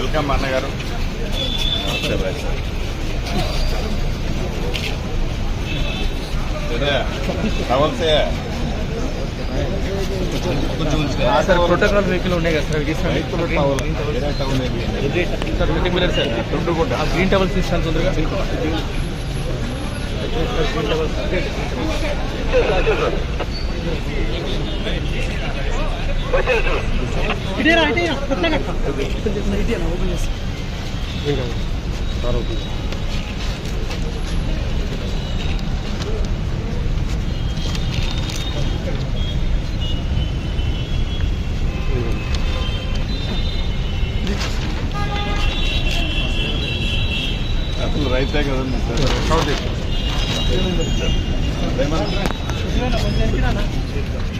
Welcome అన్నగారు టవల్సే sir protocol vehicle ఉన్నాయి కదా సార్ ఇది రైతుల టవల్ వేరే టవల్ ఏమి సార్ వెయిటింగ్ కూడా ఆ గ్రీన్ టవల్స్ తీస్తాను తొందరగా అసలు రైతే కదండి సార్. రేమంత్ నాకు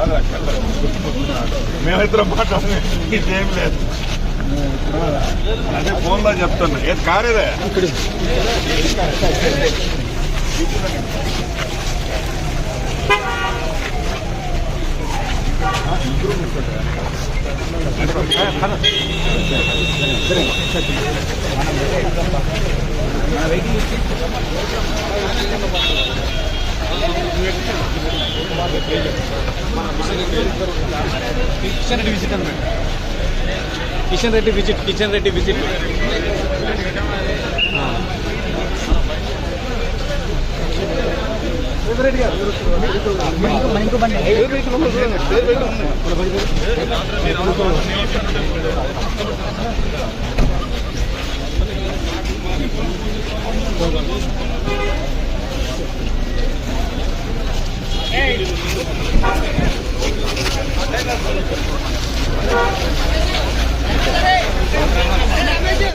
కాదు అక్కడ మేమిద్దరం మాట్లాడమే. ఇదేం లేదు. అదే ఫోన్లో చెప్తున్నా. ఏది కారేదే కిషన్ రెడ్డి విజిట్ అనమాట కిషన్ రెడ్డి విజిట్ కిషన్ రెడ్డి విజిట్ ఇంకో Thank you.